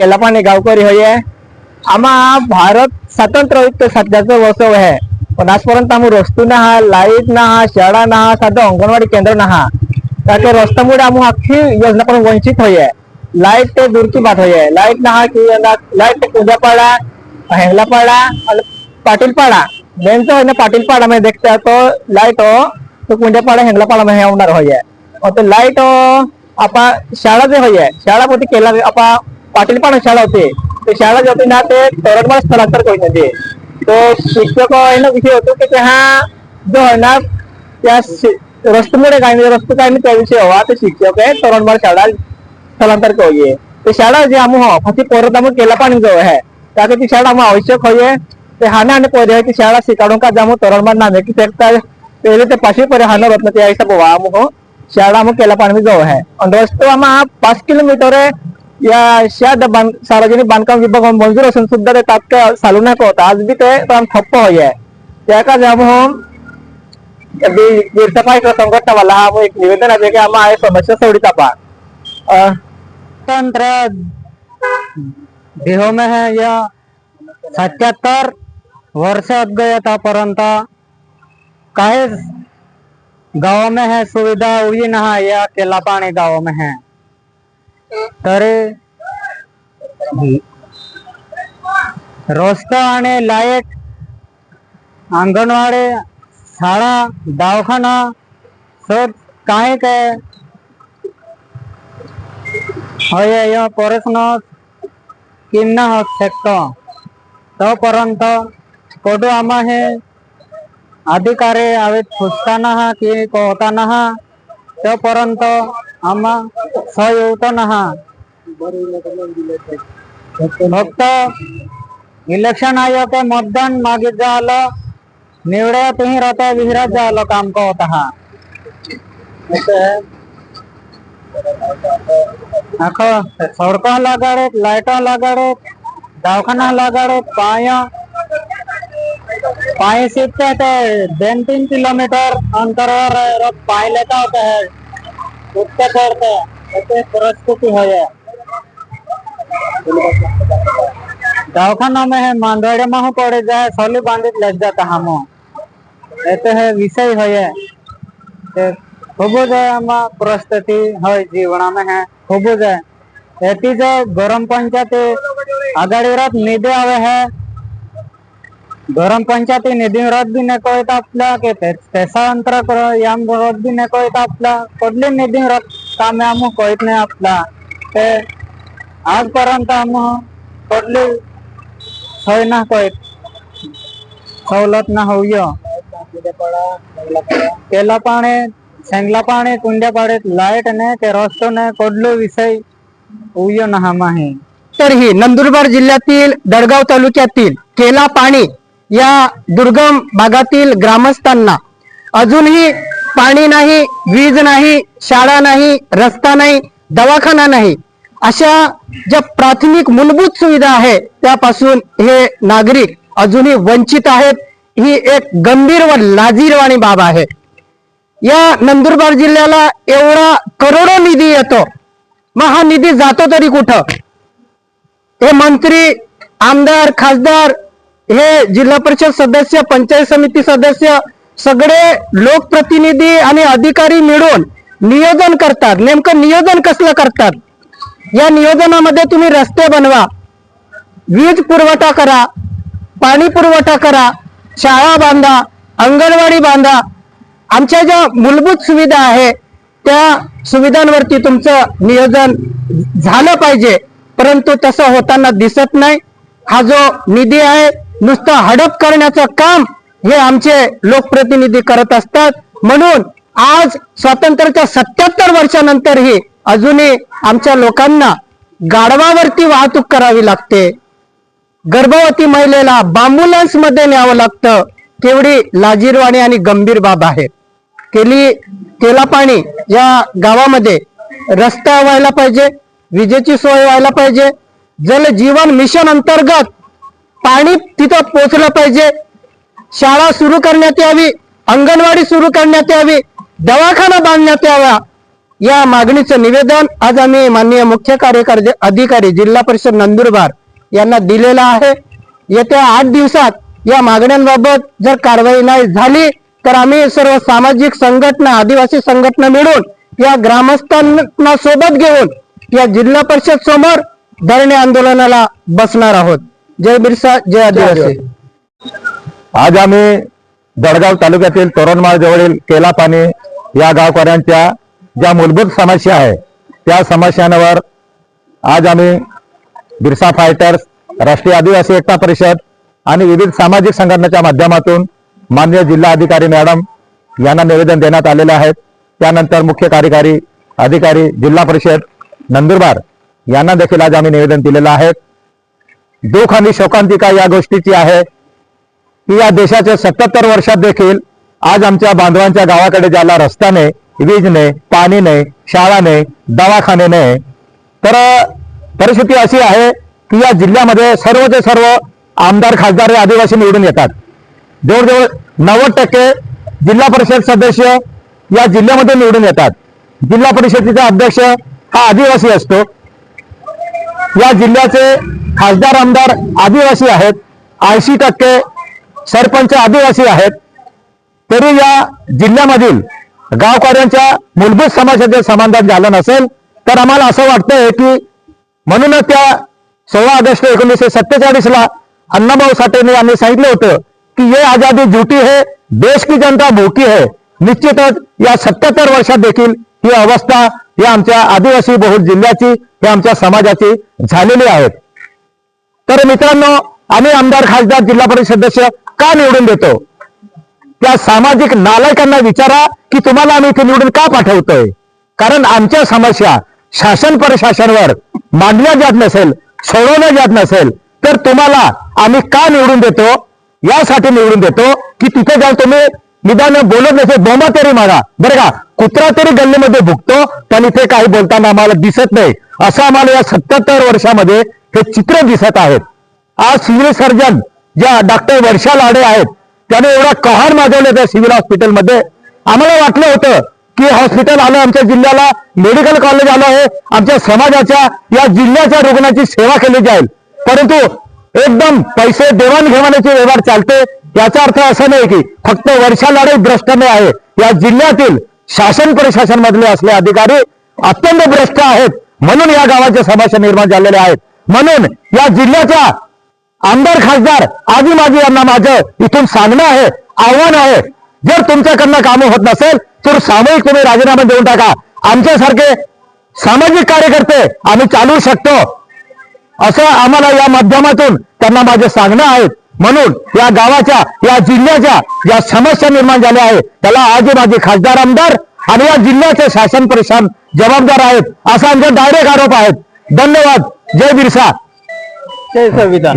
केलापाणी गावकरी होय आम्हा भारत स्वतंत्र युक्त सध्याचं वसव आहे. पण आजपर्यंत आम्ही रस्तो ना हा लाइट ना हा शाळा ना हा साधं अंगणवाडी केंद्र ना हा त्या रस्त्यामुळे आम्ही अख्खी योजना पण वंचित होय लाइट ते दूरची बात होय लाइट ना हा की लाइट ते पूजापाडा हेंगलापाडा और पाटिलपाड़ा मेन तो है ना पाटिलपाड़ा में देखते हैं तो लाइट हो तो कुंजापाड़ा हेंगलापाड़ा में होणार हो जाए और तो लाइट हो आपा शाळा जे होय शाळा होती केला आपा पाटिलपाड़ा शाळा होती. ते शाळा जो होती ना ते तोरणमाळ स्थलांतर करून ते तो शिक्षक आहे ना विषय होतो की हा जो आहे ना त्या शि- रस्त्यामुळे काय नाही रस्ते काय नाही त्याविषयी हवा ते शिक्षक आहे तोरणमाळ शाळा स्थलांतर करूये ते शाळा जे आम्ही हो फक्त परत आम्ही केला पाणी जो आहे त्याके ती शाळा आम्ही आवश्यक होय ते हाना आणि पहिले ती शाळा शिकाडून का जामू तोरणमाळ नामे की त्या पहिले ते पाचवी पर्यंत हाना रत्न ते ऐसा बोवा आम्ही हो शाळा आम्ही केला पाणी जो आहे. आणि रस्तो आम्हा पाच किलोमीटर आहे या सार्वजनिक बांधकाम विभाग मंजूर असून सुद्धा ते तात्काळ चालू नाही होत आज बी ते पण ठप्प आहे त्याका जाम हो वीरसफाई संघटना वाला हा एक निवेदन आहे की आम्हा आहे समस्या तापा तंत्र में है यह सत्याहत्तर वर्ष अद्वैतापर्यंत काही गाव में है सुविधा हुई ना है या केलापाणी गाव में है। तर रस्ता आणि लाइट अंगणवाडी शाळा दवाखाना सब काही काय? হয় या प्रश्न किन्न होत शकतो. तोपर्यंत कोडू आम्हा हे अधिकारी हवेत फुसताना हा की कोहताना हा? तोपर्यंत आम्हा सहयोगताना हा फक्त इलेक्शन आयोग के मतदान मागे झालं निवड्या तुम्ही राहता विहिरात झालं काम का होता हा असं आहे. આખો સડકો લગાડે લાઈટો લગાડે દવાખાના લગાડે પાયા पाय सीखते थे दोन तीन किलोमीटर अंतर पाय लेता होता है उठते चढ़ते परिस्थिति हो दवाखाना में है मांदवाड़े में पड़े जाए सोली बांधित लग जाता हम। ऐसे है विषय हो जाए हम परिस्थिति हो जीवना में है खूब जाए। एटी जो गरम पंचायत आगाड़ी रात निधी हवे है गरम पंचायती निधीवरात बी नको येत आपला की त्याचा अंतर याम विरोध बी नको येत आपला कुठली निधीवरात कामे आम्ही कळत नाही आपला ते आजपर्यंत आम्ही कुठली सोय ना कळत सवलत ना होय केला पाणी शेंगला पाणी कुंड्या पाडीत लाइट ने ते रस्तो ने कोडलो विषय उयो ना हम आहे तर ही नंदुरबार जिल्ह्यातील दडगाव तालुक्यातील केला पाणी या दुर्गम भागातील ग्रामस्थांना. अजूनही पाणी नाही वीज नाही शाळा नाही रस्ता नाही दवाखाना नाही. अशा ज्या प्राथमिक मूलभूत सुविधा आहे त्यापासून हे नागरिक अजूनही वंचित आहेत. ही एक गंभीर व लाजीरवाणी बाब आहे. या नंदुरबार जिल्ह्याला एवढा करोडो निधी येतो. मग हा निधी जातो तरी कुठं? हे मंत्री आमदार खासदार हे जिल्हा परिषद सदस्य पंचायत समिती सदस्य सगळे लोकप्रतिनिधी आणि अधिकारी मिळून नियोजन करतात. नेमकं नियोजन कसलं करतात? या नियोजनामध्ये तुम्ही रस्ते बनवा वीज पुरवठा करा पाणी पुरवठा करा शाळा बांधा अंगणवाडी बांधा. आमच्या ज्या मूलभूत सुविधा आहे त्या सुविधांवरती तुमचं नियोजन झालं पाहिजे. परंतु तसं होताना दिसत नाही. हा जो निधी आहे नुसतं हडप करण्याचं काम हे आमचे लोकप्रतिनिधी करत असतात. म्हणून आज स्वातंत्र्याच्या सत्याहत्तर वर्षानंतरही अजूनही आमच्या लोकांना गाढवावरती वाहतूक करावी लागते. गर्भवती महिलेला बांबुलन्समध्ये न्यावं लागतं. केवढी लाजीरवाणी आणि गंभीर बाब आहे. केली केला पाणी या गावामध्ये. रस्ता व्हायला पाहिजे विजेची सोय व्हायला पाहिजे. जल जीवन मिशन अंतर्गत पाणी तिथं पोचलं पाहिजे. शाळा सुरू करण्यात यावी अंगणवाडी सुरू करण्यात यावी दवाखाना बांधण्यात यावा. या मागणीचं निवेदन आज आम्ही माननीय मुख्य कार्यकारी अधिकारी जिल्हा परिषद नंदुरबार यांना दिलेलं आहे. येत्या आठ दिवसात या मागण्यांबाबत जर कारवाई नाही झाली तर आम्ही सर्व सामाजिक संघटना आदिवासी संघटना मिळून या ग्रामस्थांना सोबत घेऊन या जिल्हा परिषद समोर धरणे आंदोलनाला बसणार आहोत. जय बिरसा जय आदिवासी. आज आम्ही जळगाव तालुक्यातील तोरणमाळ जवळील केलापाणी या गावकऱ्यांच्या ज्या मूलभूत समस्या आहे त्या समस्यांवर आज आम्ही बिरसा फायटर्स राष्ट्रीय आदिवासी एकता परिषद आणि विविध सामाजिक संघटनेच्या माध्यमातून माननीय जिल्हा अधिकारी मॅडम यांना निवेदन देण्यात आलेले आहेत. त्यानंतर मुख्य कार्यकारी अधिकारी जिल्हा परिषद नंदुरबार यांना देखील आज आम्ही निवेदन दिलेलं आहे. दुःख आणि शोकांतिका या गोष्टीची आहे. की या देशाच्या सत्याहत्तर वर्षात देखील आज आमच्या बांधवांच्या गावाकडे ज्याला रस्ता नाही वीज नाही पाणी नाही शाळा नाही दवाखाने नाही तर परिस्थिती अशी आहे की या जिल्ह्यामध्ये सर्वचे सर्व आमदार खासदार हे आदिवासी निवडून येतात. जवळजवळ नव्वद टक्के जिल्हा परिषद सदस्य या जिल्ह्यामध्ये निवडून येतात. जिल्हा परिषदेचा अध्यक्ष हा आदिवासी असतो. या जिल्ह्याचे खासदार आमदार आदिवासी आहेत. ऐंशी टक्के सरपंच आदिवासी आहेत. तरी या जिल्ह्यामधील गावकऱ्यांच्या मूलभूत समस्याचे समाधान झालं नसेल तर आम्हाला असं वाटतंय की म्हणूनच त्या सोळा ऑगस्ट एकोणीसशे सत्तेचाळीसला अण्णाभाऊ साठेने आम्ही सांगितलं होतं की ये आजादी झुटी है देश की जनता भूकी है. निश्चितच या सत्याहत्तर वर्षात देखील ही अवस्था या आमच्या आदिवासी बहुल जिल्ह्याची हे आमच्या समाजाची झालेली आहेत. तर मित्रांनो आम्ही आमदार खासदार जिल्हा परिषद सदस्य का निवडून देतो? त्या सामाजिक नालायकांना विचारा की तुम्हाला आम्ही इथे निवडून का पाठवतोय? कारण आमच्या समस्या शासन प्रशासनवर मांडल्या जात नसेल सोडवल्या जात नसेल तर तुम्हाला आम्ही का निवडून देतो? यासाठी निवडून देतो की तिथे जाऊन तुम्ही निदान बोलत नसेल बोंबा तरी मारा. बरं का कुत्रा तरी गल्लीमध्ये भुगतो पण इथे काही बोलताना आम्हाला दिसत नाही. असं आम्हाला या सत्याहत्तर वर्षामध्ये हे चित्र दिसत आहेत आज सिव्हिल सर्जन ज्या डॉक्टर वर्षा लाडे आहेत त्याने एवढा कहार माजवलं त्या सिव्हिल हॉस्पिटलमध्ये. आम्हाला वाटलं होतं की हॉस्पिटल आलं आमच्या जिल्ह्याला मेडिकल कॉलेज आलं आहे आमच्या समाजाच्या या जिल्ह्याच्या रुग्णाची सेवा केली जाईल. परंतु एकदम पैसे देवाणघेवाणीचे व्यवहार चालते याचा अर्थ असा नाही की फक्त वर्षालाडे भ्रष्ट नाही आहे. या जिल्ह्यातील शासन प्रशासन मधले असले अधिकारी अत्यंत भ्रष्ट आहेत. म्हणून या गावाच्या समस्या निर्माण झालेल्या आहेत. म्हणून या जिल्ह्याच्या आमदार खासदार आजी माजी यांना माझं इथून सांगणं आहे आव्हान आहे. जर तुमच्याकडनं कामं होत नसेल तर सामूहिक तुम्ही राजीनामा देऊन टाका. आमच्यासारखे सामाजिक कार्यकर्ते आम्ही चालू शकतो. असं आम्हाला या माध्यमातून त्यांना माझे सांगणं आहे. म्हणून या गावाच्या या जिल्ह्याच्या ज्या समस्या निर्माण झाल्या आहेत त्याला आजी माझे खासदार आमदार आणि या जिल्ह्याचे शासन प्रशासन जबाबदार आहेत असा आमचा डायरेक्ट आरोप आहेत. धन्यवाद. जय बिरसा. जय संविधान.